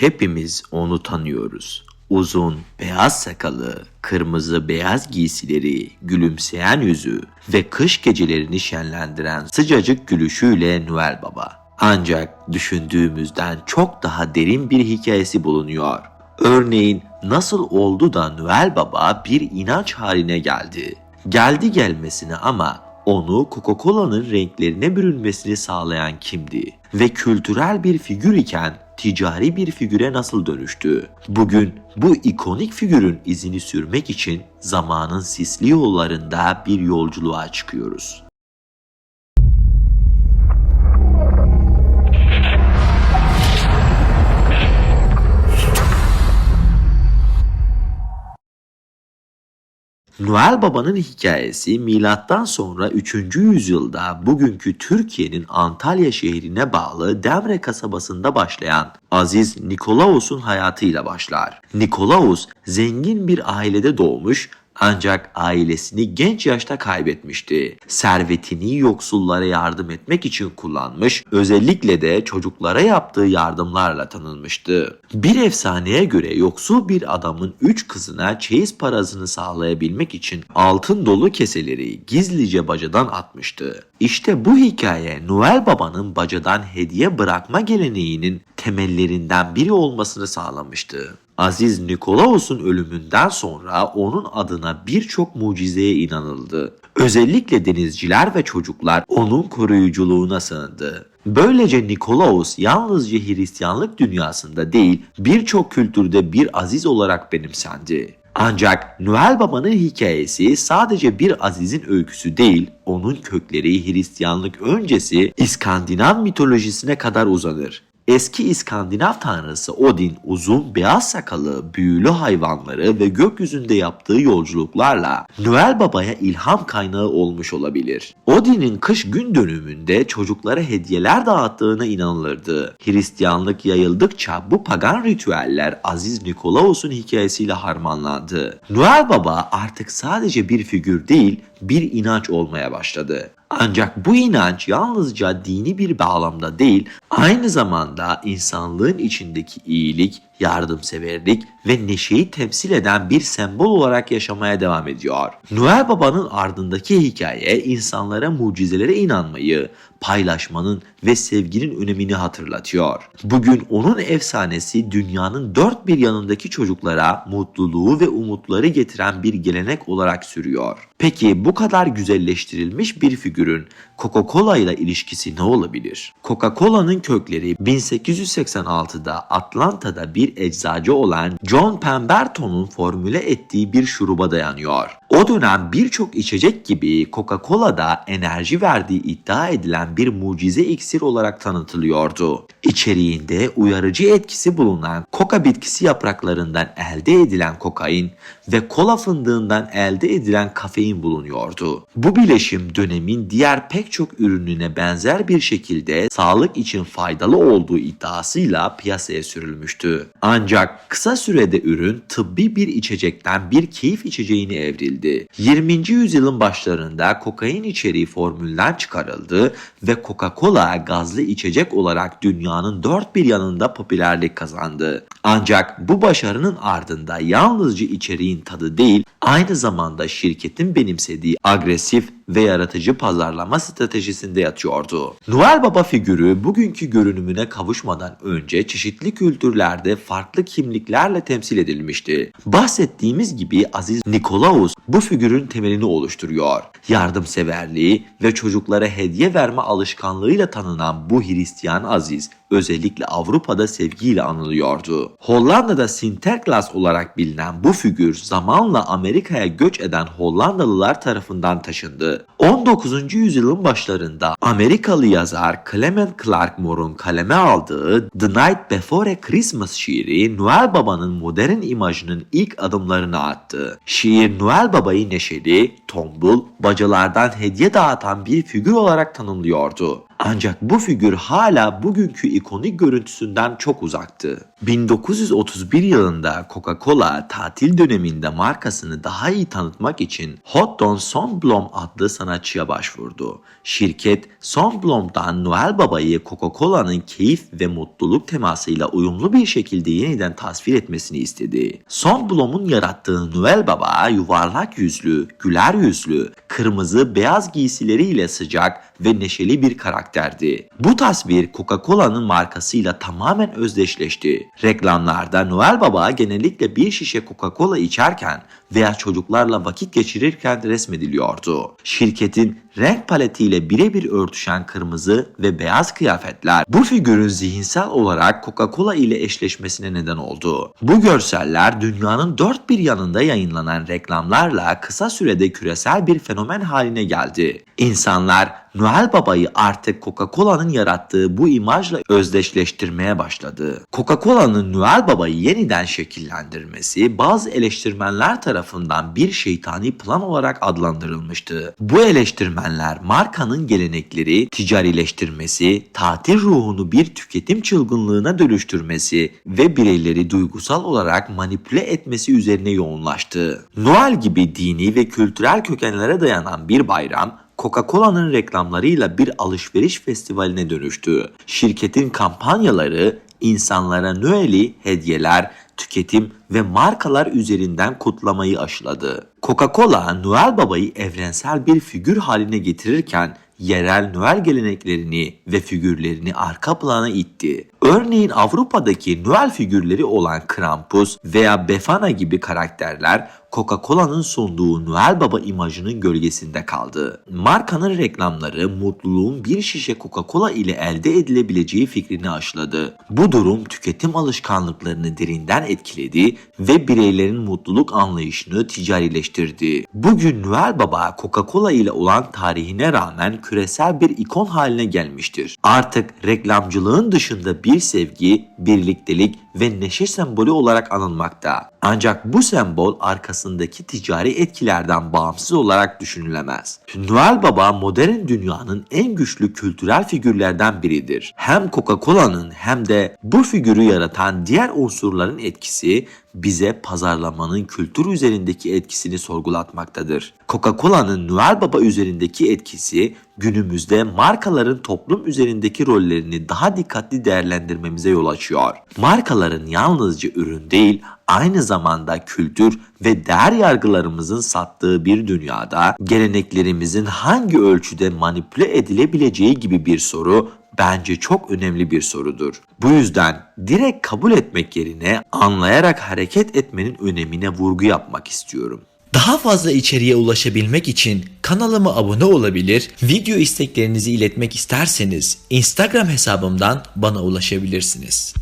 Hepimiz onu tanıyoruz. Uzun, beyaz sakalı, kırmızı beyaz giysileri, gülümseyen yüzü ve kış gecelerini şenlendiren sıcacık gülüşüyle Noel Baba. Ancak düşündüğümüzden çok daha derin bir hikayesi bulunuyor. Örneğin nasıl oldu da Noel Baba bir inanç haline geldi? Geldi gelmesine ama onu Coca-Cola'nın renklerine bürünmesini sağlayan kimdi? Ve kültürel bir figür iken ticari bir figüre nasıl dönüştü? Bugün bu ikonik figürün izini sürmek için zamanın sisli yollarında bir yolculuğa çıkıyoruz. Noel Baba'nın hikayesi milattan sonra 3. yüzyılda bugünkü Türkiye'nin Antalya şehrine bağlı Demre kasabasında başlayan Aziz Nikolaos'un hayatıyla başlar. Nikolaos zengin bir ailede doğmuş ancak ailesini genç yaşta kaybetmişti. Servetini yoksullara yardım etmek için kullanmış, özellikle de çocuklara yaptığı yardımlarla tanınmıştı. Bir efsaneye göre yoksul bir adamın 3 kızına çeyiz parasını sağlayabilmek için altın dolu keseleri gizlice bacadan atmıştı. İşte bu hikaye Noel Baba'nın bacadan hediye bırakma geleneğinin temellerinden biri olmasını sağlamıştı. Aziz Nikolaos'un ölümünden sonra onun adına birçok mucizeye inanıldı. Özellikle denizciler ve çocuklar onun koruyuculuğuna sığındı. Böylece Nikolaos yalnızca Hristiyanlık dünyasında değil birçok kültürde bir aziz olarak benimsendi. Ancak Noel Baba'nın hikayesi sadece bir azizin öyküsü değil, onun kökleri Hristiyanlık öncesi İskandinav mitolojisine kadar uzanır. Eski İskandinav tanrısı Odin uzun beyaz sakalı, büyülü hayvanları ve gökyüzünde yaptığı yolculuklarla Noel Baba'ya ilham kaynağı olmuş olabilir. Odin'in kış gün dönümünde çocuklara hediyeler dağıttığına inanılırdı. Hristiyanlık yayıldıkça bu pagan ritüeller Aziz Nikolaos'un hikayesiyle harmanlandı. Noel Baba artık sadece bir figür değil, bir inanç olmaya başladı. Ancak bu inanç yalnızca dini bir bağlamda değil, aynı zamanda insanlığın içindeki iyilik, yardımseverlik ve neşeyi temsil eden bir sembol olarak yaşamaya devam ediyor. Noel Baba'nın ardındaki hikaye insanlara mucizelere inanmayı, paylaşmanın ve sevginin önemini hatırlatıyor. Bugün onun efsanesi dünyanın dört bir yanındaki çocuklara mutluluğu ve umutları getiren bir gelenek olarak sürüyor. Peki bu kadar güzelleştirilmiş bir figürün Coca-Cola ile ilişkisi ne olabilir? Coca-Cola'nın kökleri 1886'da Atlanta'da bir eczacı olan John Pemberton'un formüle ettiği bir şuruba dayanıyor. O dönem birçok içecek gibi Coca-Cola da enerji verdiği iddia edilen bir mucize iksir olarak tanıtılıyordu. İçeriğinde uyarıcı etkisi bulunan koka bitkisi yapraklarından elde edilen kokain ve kola fındığından elde edilen kafein bulunuyordu. Bu bileşim dönemin diğer pek çok ürününe benzer bir şekilde sağlık için faydalı olduğu iddiasıyla piyasaya sürülmüştü. Ancak kısa sürede ürün tıbbi bir içecekten bir keyif içeceğine evrildi. 20. yüzyılın başlarında kokain içeriği formülden çıkarıldı ve Coca-Cola gazlı içecek olarak dünyanın dört bir yanında popülerlik kazandı. Ancak bu başarının ardında yalnızca içeriğin tadı değil, aynı zamanda şirketin benimsediği agresif ve yaratıcı pazarlama stratejisinde yatıyordu. Noel Baba figürü bugünkü görünümüne kavuşmadan önce çeşitli kültürlerde farklı kimliklerle temsil edilmişti. Bahsettiğimiz gibi Aziz Nikolaus bu figürün temelini oluşturuyor. Yardımseverliği ve çocuklara hediye verme alışkanlığıyla tanınan bu Hristiyan Aziz özellikle Avrupa'da sevgiyle anılıyordu. Hollanda'da Sinterklaas olarak bilinen bu figür zamanla Amerika'ya göç eden Hollandalılar tarafından taşındı. 19. yüzyılın başlarında Amerikalı yazar Clement Clark Moore'un kaleme aldığı The Night Before Christmas şiiri Noel Baba'nın modern imajının ilk adımlarını attı. Şiir Noel Baba'yı neşeli, tombul, bacalardan hediye dağıtan bir figür olarak tanımlıyordu. Ancak bu figür hala bugünkü ikonik görüntüsünden çok uzaktı. 1931 yılında Coca-Cola tatil döneminde markasını daha iyi tanıtmak için Hotton Sonblom adlı sanatçıya başvurdu. Şirket Sonblom'dan Noel Baba'yı Coca-Cola'nın keyif ve mutluluk temasıyla uyumlu bir şekilde yeniden tasvir etmesini istedi. Sonblom'un yarattığı Noel Baba yuvarlak yüzlü, güler yüzlü, kırmızı beyaz giysileriyle sıcak ve neşeli bir karakterdi. Bu tasvir Coca-Cola'nın markasıyla tamamen özdeşleşti. Reklamlarda Noel Baba genellikle bir şişe Coca-Cola içerken veya çocuklarla vakit geçirirken resmediliyordu. Şirketin renk paletiyle birebir örtüşen kırmızı ve beyaz kıyafetler bu figürün zihinsel olarak Coca-Cola ile eşleşmesine neden oldu. Bu görseller dünyanın dört bir yanında yayınlanan reklamlarla kısa sürede küresel bir fenomen haline geldi. İnsanlar Noel Baba'yı artık Coca-Cola'nın yarattığı bu imajla özdeşleştirmeye başladı. Coca-Cola'nın Noel Baba'yı yeniden şekillendirmesi bazı eleştirmenler tarafından bir şeytani plan olarak adlandırılmıştı. Bu eleştirmenler markanın gelenekleri ticarileştirmesi, tatil ruhunu bir tüketim çılgınlığına dönüştürmesi ve bireyleri duygusal olarak manipüle etmesi üzerine yoğunlaştı. Noel gibi dini ve kültürel kökenlere dayanan bir bayram Coca-Cola'nın reklamlarıyla bir alışveriş festivaline dönüştü. Şirketin kampanyaları insanlara Noel'i hediyeler, tüketim ve markalar üzerinden kutlamayı aşıladı. Coca-Cola Noel Baba'yı evrensel bir figür haline getirirken yerel Noel geleneklerini ve figürlerini arka plana itti. Örneğin Avrupa'daki Noel figürleri olan Krampus veya Befana gibi karakterler Coca-Cola'nın sunduğu Noel Baba imajının gölgesinde kaldı. Markanın reklamları mutluluğun bir şişe Coca-Cola ile elde edilebileceği fikrini aşıladı. Bu durum tüketim alışkanlıklarını derinden etkiledi ve bireylerin mutluluk anlayışını ticarileştirdi. Bugün Noel Baba Coca-Cola ile olan tarihine rağmen küresel bir ikon haline gelmiştir. Artık reklamcılığın dışında bir sevgi, birliktelik ve neşe sembolü olarak anılmakta. Ancak bu sembol arkasındaki ticari etkilerden bağımsız olarak düşünülemez. Noel Baba modern dünyanın en güçlü kültürel figürlerden biridir. Hem Coca-Cola'nın hem de bu figürü yaratan diğer unsurların etkisi bize pazarlamanın kültür üzerindeki etkisini sorgulatmaktadır. Coca-Cola'nın Noel Baba üzerindeki etkisi günümüzde markaların toplum üzerindeki rollerini daha dikkatli değerlendirmemize yol açıyor. Markaların yalnızca ürün değil, aynı zamanda kültür ve değer yargılarımızın sattığı bir dünyada geleneklerimizin hangi ölçüde manipüle edilebileceği gibi bir soru bence çok önemli bir sorudur. Bu yüzden direkt kabul etmek yerine anlayarak hareket etmenin önemine vurgu yapmak istiyorum. Daha fazla içeriğe ulaşabilmek için kanalıma abone olabilir, video isteklerinizi iletmek isterseniz Instagram hesabımdan bana ulaşabilirsiniz.